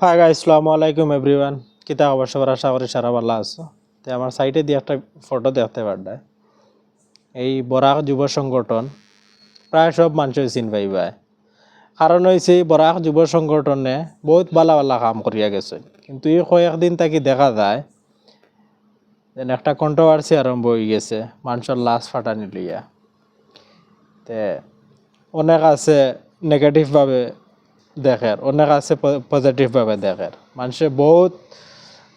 High গাই আসসালামু আলাইকুম everyone কিতা খবর, সবার আশা করি সারা ভালো আছো। তো আমার সাইটে দিয়ে একটা ফটো দেখতে পারডায় এই বরাক যুব সংগঠন, প্রায় সব মানুষের চিন পাইবায় কারণ হয়েছে বরাক যুব সংগঠনে বহুত ভালো ভালো কাম করিয়া গেছে। কিন্তু এই কয়েকদিন তাকে দেখা যায়, যেন একটা কন্ট্রোভার্সি আরম্ভ হয়ে গেছে, মানুষের লাশ ফাটানি লইয়া। তে অনেক আছে নেগেটিভভাবে দেখের অনেক আছে পজিটিভভাবে দেখের। মানুষে বহুত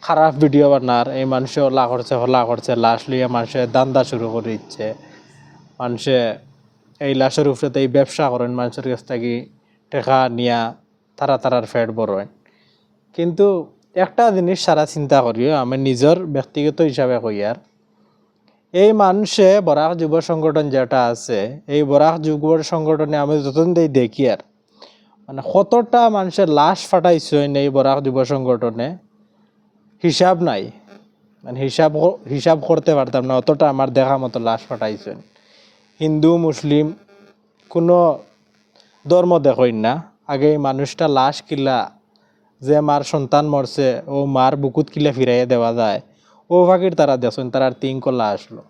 খারাপ ভিডিও বানার, এই মানুষে হলা করছে হলা করছে, লাশ লিয়ে মানুষে দান্দা শুরু করে দিচ্ছে। মানুষে এই লাশের উপরে এই ব্যবসা করেন, মানুষের কাছ থেকে টেকা নিয়া তারা তারার ফ্যাট বড়েন কিন্তু একটা জিনিস সারা চিন্তা করিও, আমি নিজের ব্যক্তিগত হিসাবে কই আর এই মানুষে বরাক যুব সংগঠন যেটা আছে, এই বরাক যুব সংগঠনে আমি যতদিন দেখি আর মানে কতটা মানুষের লাশ ফাটাইছেন এই বরাক যুব সংগঠনে, হিসাব নাই। মানে হিসাব হিসাব করতে পারতাম না, অতটা আমার দেখা মতো লাশ ফাটাইছেন হিন্দু, মুসলিম কোনো ধর্ম দেখইন না। আগে এই মানুষটা লাশ কিলা যে মার সন্তান মরছে, ও মার বুকুত কিলা ফিরাইয়ে দেওয়া যায়, ও ফাঁকির তারা দেখছেন তার তিন কলা আসলো।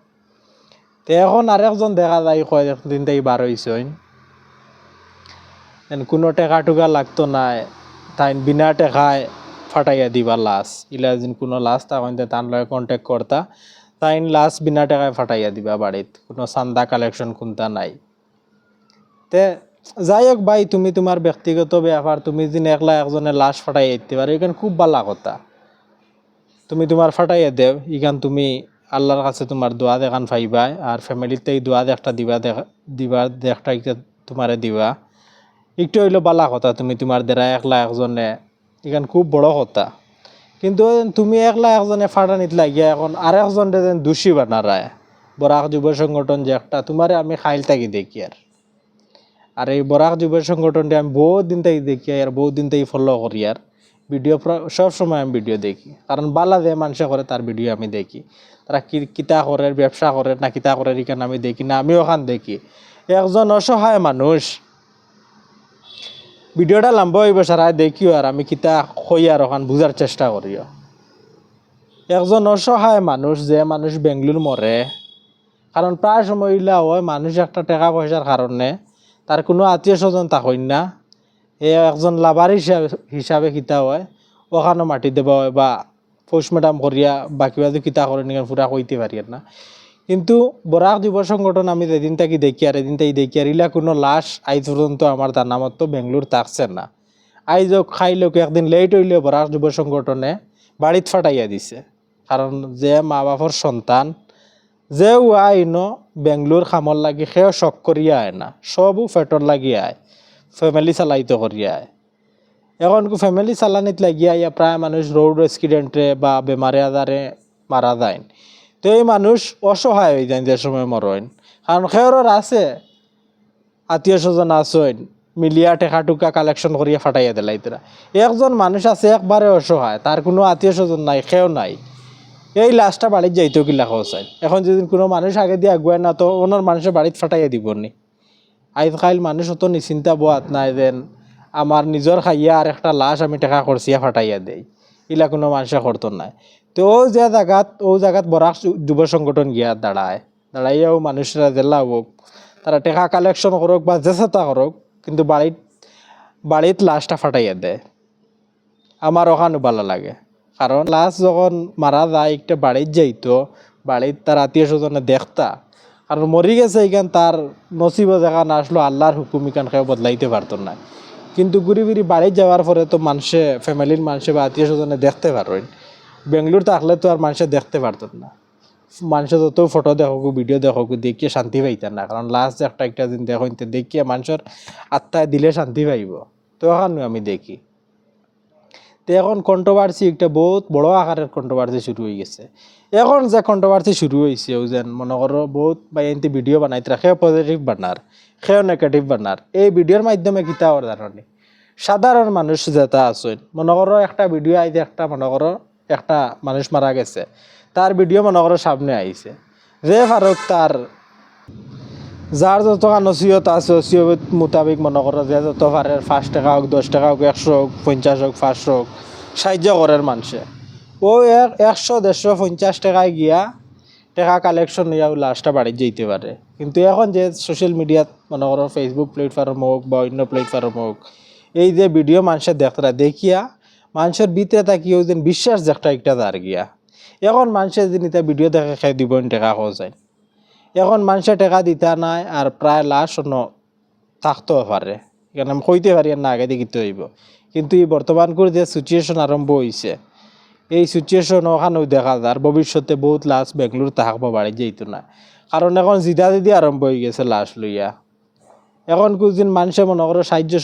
তো এখন আরেকজন দেখা যায়, কয়েকদিন তাই বার হইছেন এন কোনো টেকা টুকা লাগতো নাই তাই বিনা টেকায় ফাটাইয়া দিবা লাশ। ইলা যেন কোনো লাশ তখন তান লয় কন্টেক্ট করতা, তাইন লাশ বিনা টাকায় ফাটাইয়া দিবা বাড়িত। কোনো চান্দা কালেকশন কোনটা নাই। তে যাই হোক ভাই, তুমি তোমার ব্যক্তিগত ব্যাপার, তুমি যদি একলা একজনে লাশ ফাটাইয়া দিতে পারো এখানে খুব ভালো কথা। তুমি তোমার ফাটাইয়া দেও ইখান তুমি আল্লাহর কাছে তোমার দোয়া দেখান পাইবা আর এই দোয়া একটা দিবা দেখা দিবা একটা তোমারে দিবা। একটু হইল বালা কথা, তুমি তোমার দ্বারা একলা একজনে এখান খুব বড় কথা। কিন্তু তুমি একলা একজনে ফাটানিত লাগিয়া এখন আর একজন যেন দোষী বানারায় বরাক যুব সংগঠন যে একটা, তোমারে আমি খাইল থাকি দেখি আর। আর এই বরাক যুব সংগঠনটি আমি বহুত দিন থেকে দেখি আর, বহুত দিন থেকে ফলো করি আর। ভিডিও সব সময় আমি ভিডিও দেখি। কারণ বালা যে মানুষে করে, তার ভিডিও আমি দেখি। তারা কি, কিতা করে ব্যবসা করে না কিতা করে এখানে আমি দেখি, না আমি ওখান দেখি। একজন অসহায় মানুষ ভিডিওটা লম্বা হইব সারাই দেখিও আর আমি কিতা কই আর ওখান বুঝার চেষ্টা করিও একজন অসহায় মানুষ যে মানুষ বেঙ্গলোর মরে কারণ প্রায় সময় হয় মানুষ একটা টাকা পয়সার কারণে তার কোনো আত্মীয় স্বজন থাকইন না। এ একজন লাভার হিসাবে হিসাবে কিতা হয়, ওখানে মাটি দেওয়া হয় বা পোস্টমর্টম করিয়া বা কিবা যদি কিতা করেন পুরা কইতে পারি আর না। কিন্তু বরাক যুব সংগঠন আমি যেদিন থাকি দেখি আর এদিন থাকি দেখি আর ইলা কোনো লাশ আজ পর্যন্ত আমার তার নামত বেঙ্গলোর থাকছে না। আইজ খাইলেও একদিন লেট হইলে বরাক যুব সংগঠনে বাড়িত ফাটাইয়া দিছে। কারণ যে মা বাপর সন্তান, যে আইন বেঙ্গলোর খামর লাগি সেও শখ করিয়া আয় না। সবও পেটর লাগি আয় ফ্যামিলি চালাইতে করিয়া আয় এখন ফ্যামিলি চালানিত লাগিয়া ইয়া প্রায় মানুষ রোড অ্যাক্সিডেন্টে বা বেমারে আজারে মারা যায়। তো এই মানুষ অসহায় হয়ে যায় যে সময় মরণ। কারণ খেয়রর আছে, আত্মীয় স্বজন আসেন মিলিয়া টেকা টুকা কালেকশন করিয়া ফাটাইয়া দিলাই তারা একজন মানুষ আছে একবারে অসহায়, তার কোনো আত্মীয় স্বজন নাই সেও নাই। এই লাশটা বাড়িতে যাইতেও কিলা চাই এখন যদি কোনো মানুষ আগে দিয়ে আগুয়ায় না, তো ওনার মানুষের বাড়িতে ফাটাইয়া দিব নি। আজকাল মানুষ অত নিশ্চিন্তা বোয়াত নাই যেন আমার নিজের খাইয়া আর একটা লাশ আমি টেকা করছিয়া ফাটাইয়া দেই। ইলা কোনো মানুষে করতো নাই। তো ও যে জায়গাত ও জায়গাত বরাক যুব সংগঠন গিয়া দাঁড়ায়। দাঁড়াইয়াও মানুষরা জেলা হোক তারা টেকা কালেকশন করুক বা জেসাতা করুক কিন্তু বাড়িত বাড়িত লাশটা ফাটাইয়া দেয় আমার ওখানে ভালো লাগে। কারণ লাশ যখন মারা যায়, একটা বাড়িত যাইতো বাড়িত তার আত্মীয় স্বজনে দেখতা। কারণ মরি গেছে এখান তার নসিব যেখান আসলো আল্লাহর হুকুম এখান কেউ বদলাইতে পারতো না কিন্তু ঘুরি ফিরি বাড়িতে যাওয়ার পরে তো মানুষে ফ্যামিলির মানুষে বা আত্মীয় স্বজনে দেখতে পারেন বেঙ্গলোর থাকলে তো আর মানুষে দেখতে পারত না। মানুষে যত ফটো দেখো ভিডিও দেখো দেখিয়ে শান্তি পাইতেন না। কারণ লাস্ট একটা একটা দিন দেখো দেখিয়ে মানুষের আত্মায় দিলে শান্তি পাইব। তো ওখানে আমি দেখি। তো এখন কন্ট্রোভার্সি একটা বহুত বড় আকারের কন্ট্রোভার্সি শুরু হয়ে গেছে। এখন যে কন্ট্রোভার্সি শুরু হয়েছে ও যেন মনে করো বহুত বা এনতে ভিডিও বানাইতে সেও পজিটিভ বানার, সেও নেগেটিভ বানার। এই ভিডিওর মাধ্যমে কিতা ওর জানি সাধারণ মানুষ যেটা আছেন, মনে করো একটা ভিডিও আইতে একটা মনে করো একটা মানুষ মারা গেছে। তার ভিডিও মনে করো সামনে আইছে। যে ফারুক তার যার যত নসিহত আছে, নসিহত মোতাবিক মনে করো যে যত পারে পাঁচ টাকা হোক, দশ টাকা হোক, একশো হোক, পঞ্চাশ হোক, পাঁচশো হোক সাহায্য করার মানুষে। ও এক একশো, দেড়শো, পঞ্চাশ টাকায় গিয়া টাকা কালেকশন নিয়েও লাস্টটা বাড়ি যেতে পারে। কিন্তু এখন যে সোশ্যাল মিডিয়াত মনে করো ফেসবুক প্ল্যাটফর্ম হোক বা অন্য প্ল্যাটফর্ম হোক, এই যে ভিডিও মানুষের দেখতরা দেখিয়া মানুষের ভিতরে তাকিয়েও যেন বিশ্বাস দেখটা একটা দাঁড় গিয়া। এখন মানুষের যিনি তা ভিডিও দেখে খাই দিব টাকা খাওয়া যায়। এখন মানুষে টেকা দিতা নাই আর প্রায় লাশ অন্য থাকতেও পারে। এখানে আমি কইতে পারি না, আগে দেখিতে হইব। কিন্তু এই বর্তমান করে যে সিচুয়েশন আরম্ভ হয়েছে এই সিচুয়েশন ওখানেও দেখা যায়, আর ভবিষ্যতে বহুত লাশ বেঙ্গলোর থাকব, বাড়ি যেত না। কারণ এখন জিদা দিদি আরম্ভ হয়ে গেছে লাশ লইয়া। এখন কিছুদিন মানুষে মনে করো সাহায্য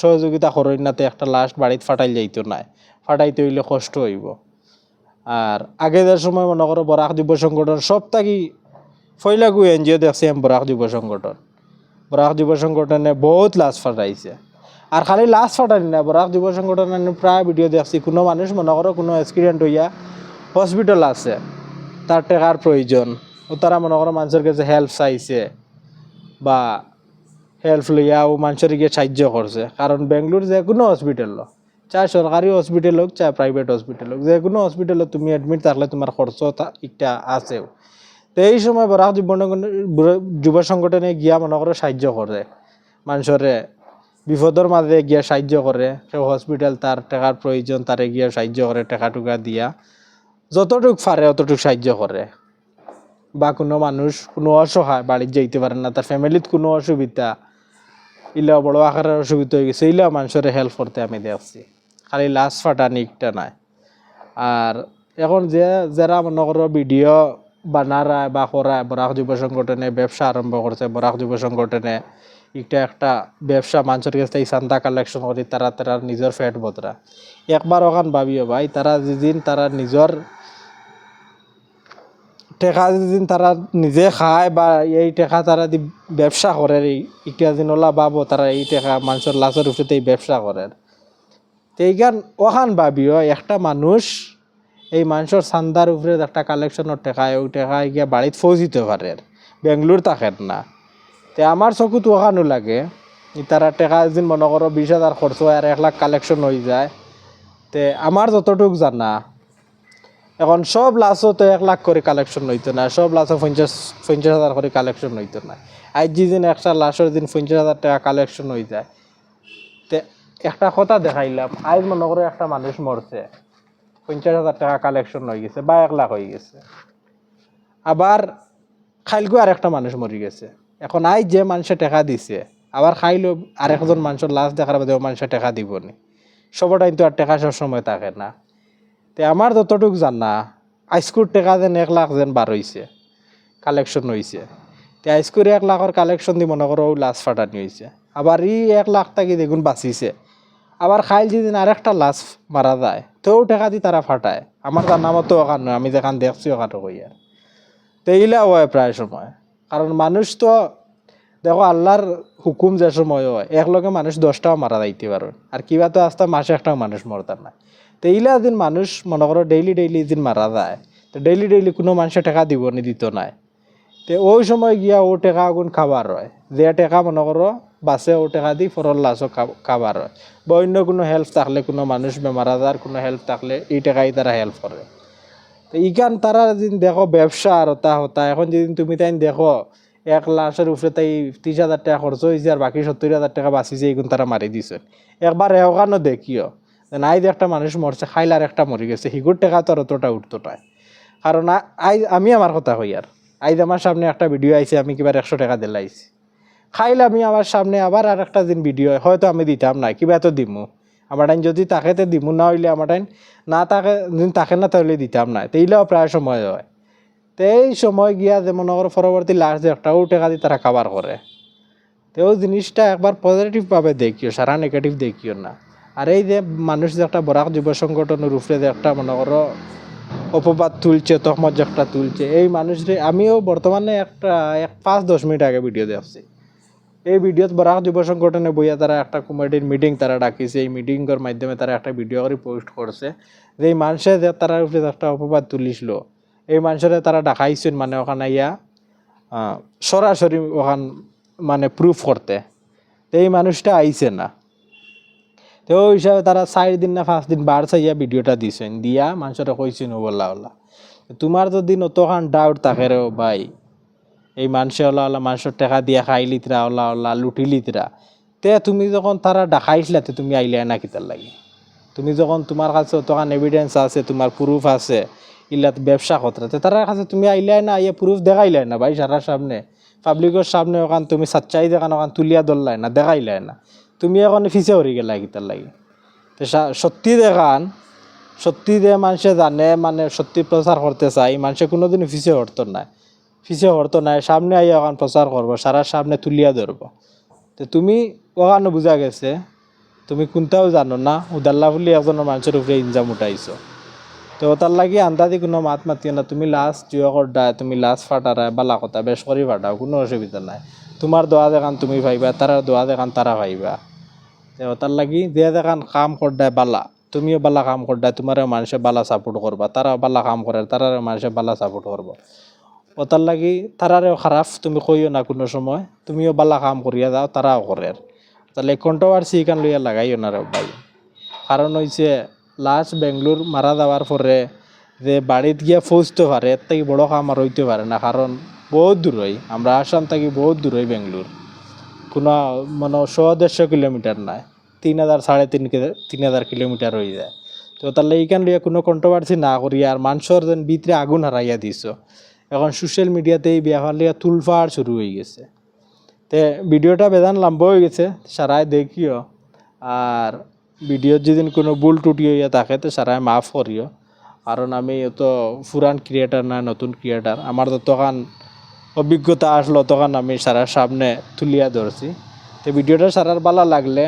সহযোগিতা করেন না তো একটা লাশ বাড়িতে ফাটাই যাইতো না ফাটাইতে হইলে কষ্ট হইব। আর আগেদের সময় মনে করো বরাক যুব সংগঠন সব থাকি ফইলাগু এনজিও দেখছি আমি বরাক যুব সংগঠন। বরাক যুব সংগঠনে বহুত লাশ ফাটাইছে। আর খালি লাশ ফাটানি না, বরাক যুব সংগঠনে প্রায় ভিডিও দেখছি, কোনো মানুষ মনে করো কোনো অ্যাক্সিডেন্ট হইয়া হসপিটাল আছে। তার টাকার প্রয়োজন। ও তারা মনে করো মানুষের কাছে হেল্প চাইছে। বা হেল্প লইয়াও মানুষের গিয়ে সাহায্য করছে। কারণ বেঙ্গলোর যে কোনো হসপিটাল চাই সরকারি হসপিটাল হোক, চাই প্রাইভেট হসপিটাল হোক, যে কোনো হসপিটালে তুমি অ্যাডমিট থাকলে তোমার খরচ একটা আছেও। তো এই সময় বরাক যুব যুব সংগঠনে গিয়া মনে করো সাহায্য করে। মানুষরে বিপদর মাঝে গিয়া সাহায্য করে কেউ হসপিটাল তার টাকার প্রয়োজন, তারে গিয়া সাহায্য করে টাকা টুকা দিয়া। যতটুক পারে অতটুক সাহায্য করে। বা কোনো মানুষ কোনো অসহায় বাড়িতে যাইতে পারে না, তার ফ্যামিলিত কোনো অসুবিধা ইলা বড় আকারের অসুবিধা হয়ে গেছে, ইলা মানুষের হেল্প করতে আমি দেখছি খালি লাশ ফাটানি একটা নাই। আর এখন যে, যারা মনে ভিডিও বানারায় বা করায়, বরাক যুব সংগঠনে ব্যবসা আরম্ভ করছে, বরাক যুব সংগঠনে একটা একটা ব্যবসা মানুষের কাছ থেকে চান্দা কালেকশন করি, তারা তারা নিজের ফ্যাট বতরা একবার ওখান ভাবিও ভাই, তারা যেদিন তারা নিজের টেকা যেদিন তারা নিজে খায় বা এই টেকা তারা দি ব্যবসা করে ইটা দিন ওলা পাবো তারা এই টেকা মানুষের লাশের উপরে এই ব্যবসা করে এইখান ওখান ভাবিও একটা মানুষ এই মানুষের চান্দার উপরে একটা কালেকশনের টেকায় ওই টেকায় গিয়া বাড়িত ফৌজিতে পারে বেঙ্গলোর থাকেন না। তে আমার চকুত ওখানো লাগে তারা টেকা যেদিন মনে করো বিশ হাজার খরচ হয় আর এক লাখ কালেকশন হয়ে যায়। তে আমার যতটুক জানা এখন সব লাশও তো এক লাখ করে কালেকশন হইতো না, সব লাশও পঞ্চাশ পঞ্চাশ হাজার করে কালেকশন হইতো না। আজ যেদিন একটা লাশের দিন পঞ্চাশ হাজার টাকা কালেকশন হয়ে যায়। তে একটা কথা দেখাইলাম, আজ মনে করো একটা মানুষ মরছে, পঞ্চাশ হাজার টাকা কালেকশন হয়ে গেছে বা এক লাখ হয়ে গেছে। আবার খাইলগো আর একটা মানুষ মরি গেছে। এখন আই যে মানুষে টাকা দিছে, আবার খাইলো আরেকজন মানুষের লাশ দেখার বাদে ও মানুষে টাকা দিবনি। সবটাই তো আর টাকা সব সময় থাকে না। তে আমার যতটুক জানা আইস্কুর টাকা যেন এক লাখ যেন বার হয়েছে কালেকশন হয়েছে তে আইস্কুর এক লাখের কালেকশন দি মনে করো লাশ ফাটানি হয়েছে আবার ই এক লাখ টাকি দেখুন বাঁচিছে। আবার খাইল যেদিন আরেকটা লাশ মারা যায়, তেও টাকা দি তারা ফাটায়। আমার জানা মতো ওখান নয় আমি যেখান দেখছি ওখানে কই আর তো এইলা হয় প্রায় সময়। কারণ মানুষ তো দেখো আল্লাহর হুকুম যে সময় হয় একলগে মানুষ দশটাও মারা যাইতে পারো আর কিবা তো আসতে মাসে একটাও মানুষ মরতার না তো এইলা দিন মানুষ মনে করো ডেইলি ডেইলি দিন মারা যায়। তো ডেইলি ডেইলি কোনো মানুষে টাকা দিব নি, দিত নাই। তো ওই সময় গিয়া ও টেকা আগুন খাবার হয়। যে টেকা মনে করো বাসে ও টেকা দি ফরল লাশও খাবার হয়। বা অন্য কোনো হেল্প থাকলে কোনো মানুষ বেমার আজার কোনো হেল্প থাকলে এই টেকাই তারা হেল্প করে তো ইখান তারা যেদিন দেখো ব্যবসা আর হতা হতা, এখন যেদিন তুমি তাই দেখো এক লাখের উপরে তাই ত্রিশ হাজার টাকা খরচ হয়েছে আর বাকি সত্তর হাজার টাকা বাঁচিছে এইগুন তারা মারি দিছে। একবার এওখানো দেখিও। যে যে একটা মানুষ মরছে খাইলে আর একটা মরি গেছে। হিগুর টাকা তো আর অতটা উঠতো টাই কারণ আ- আই আমি আমার কথা কই আর। আইজ আমার সামনে একটা ভিডিও আইছে, আমি কিবার একশো টাকা দিলাইছি খাইলে আমি আমার সামনে আবার আর একটা দিন ভিডিও হয়তো আমি দিতাম না, কিবা তো দিমু। আমার টাইম যদি তাকে তো দিমু, না হইলে আমার টাইম না তাকে যদি তাকে না তাহলে দিতাম না। তো এইলেও প্রায় সময় হয়। তো এই সময় গিয়া যেমন ওর পরবর্তী লাস্ট যে একটা ও টাকা দিয়ে তারা কাবার করে। তো ওই জিনিসটা একবার পজিটিভভাবে দেখিও, সারা নেগেটিভ দেখিও না। আর এই যে মানুষ যে একটা বরাক যুব সংগঠনের উপরে যে একটা মনে করো অপবাদ তুলছে, তহমত যে একটা তুলছে, এই মানুষরে আমিও বর্তমানে একটা এক পাঁচ দশ মিনিট আগে ভিডিও দেখছি। এই ভিডিওত বরাক যুব সংগঠনে বইয়া তারা একটা কমিটির মিটিং তারা ডাকিছে, এই মিটিংয়ের মাধ্যমে তারা একটা ভিডিও করে পোস্ট করছে যে এই মানুষে যে তারা উপরে একটা অপবাদ তুলিছিল, এই মানুষের তারা ডাকাইছেন মানে ওখানে ইয়া সরাসরি ওখান মানে প্রুফ করতে। এই মানুষটা আইছে না। তো ওই হিসাবে তারা চার দিন না পাঁচ দিন বার চাইয়া ভিডিওটা দিছেন দিয়া মানুষরা কইছেন বললা ওলা তোমার যদি নতখান ডাউট থাকে রে ভাই, এই মানুষে ওলা ওলা মানুষের টাকা দিয়া খাই লিতরা ওলা ওলা, লুটি লিতরা তে তুমি যখন তারা ডাকাইছিলা তে তুমি আইলে না কিতার লাগে? তুমি যখন তোমার কাছে তখন এভিডেন্স আছে তোমার প্রুফ আছে, ইলাত ব্যবসা কতরাতে তার কাছে তুমি আইলে না ইয়ে প্রুফ দেখাইলে না ভাই সারার সামনে পাবলিকের সামনে ওখান তুমি সাচ্চাই দেখান ওখান তুলিয়া ধরলাই না দেখাইলে না। তুমি এখন ফিসে হরি গেলা কিতার লাগে? তো সত্যি দেখান সত্যি দে মানুষে জানে মানে সত্যি প্রচার করতে চাই মানুষে কোনোদিন ফিসে হরতো না ফিসে হরতো না সামনে আইয়া ওখান প্রচার করব সারার সামনে তুলিয়া ধরবো তো তুমি ওখানে বোঝা গেছে, তুমি কোনটাও জানো না, উদাল্লা বলি একজনের মানুষের উপরে ইনজাম উঠাইছো। তো তার লাগি আন্দাজি কোনো মাত মাতিও না, তুমি লাস্ট জিও করডা তুমি লাস্ট ফাটারা বালা কথা বেশ করে ফাটাও, কোনো অসুবিধা নাই। তোমার দোয়া দেখান তুমি পাইবা তারা দোয়া দেখান তারা পাইবা তো তার লাগি যে দেখান কাম করডায় বালা, তুমিও বালা কাম করডায় তোমারও মানুষে বালা সাপোর্ট করবা তারা বালা কাম করে তারারও মানুষে বালা সাপোর্ট করব ও তার লাগি তারারেও খারাপ তুমি কইও না কোনো সময়, তুমিও বালা কাম করিয়া যাও তারাও করে তাহলে কন্ট্রোভার্সি এখান লইয়া লাগাইও না রে ভাই। কারণ হইছে লাস্ট বেঙ্গলোর মারা যাওয়ার পরে যে বাড়িত গিয়া ফৌজতে পারে এর থেকে বড় কাম আর হইতে পারে না কারণ বহুত দূর হয়। আমরা আসাম থেকে বহুত দূর হয় বেঙ্গলোর। কোনো মানে শো দেড়শো কিলোমিটার নাই। তিন হাজার, সাড়ে তিন তিন হাজার কিলোমিটার হয়ে যায়। তো তাহলে এইখান লিয়ে কোনো কন্ট্রোভার্সি না করি, আর মানুষের যেন ভিতরে আগুন হারাইয়া দিছ। এখন সোশ্যাল মিডিয়াতে এই বিয়া লিয়া তুলফাড় শুরু হয়ে গেছে। তে ভিডিওটা বেদান লম্বা হয়ে গেছে সারাই দেখিও। আর ভিডিওর যেদিন কোনো ভুল টুটি হইয়া থাকে, তো সারাই মাফ করিও। কারণ আমি তো পুরান ক্রিয়েটার না, নতুন ক্রিয়েটার আমার তো তখন অভিজ্ঞতা আসলো তখন আমি সারার সামনে তুলিয়া ধরছি। তো ভিডিওটা সারার ভালো লাগলে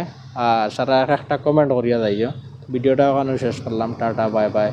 আর সারা একটা কমেন্ট করিয়া যাইও। ভিডিওটা ওখানে শেষ করলাম। Tata, bye bye.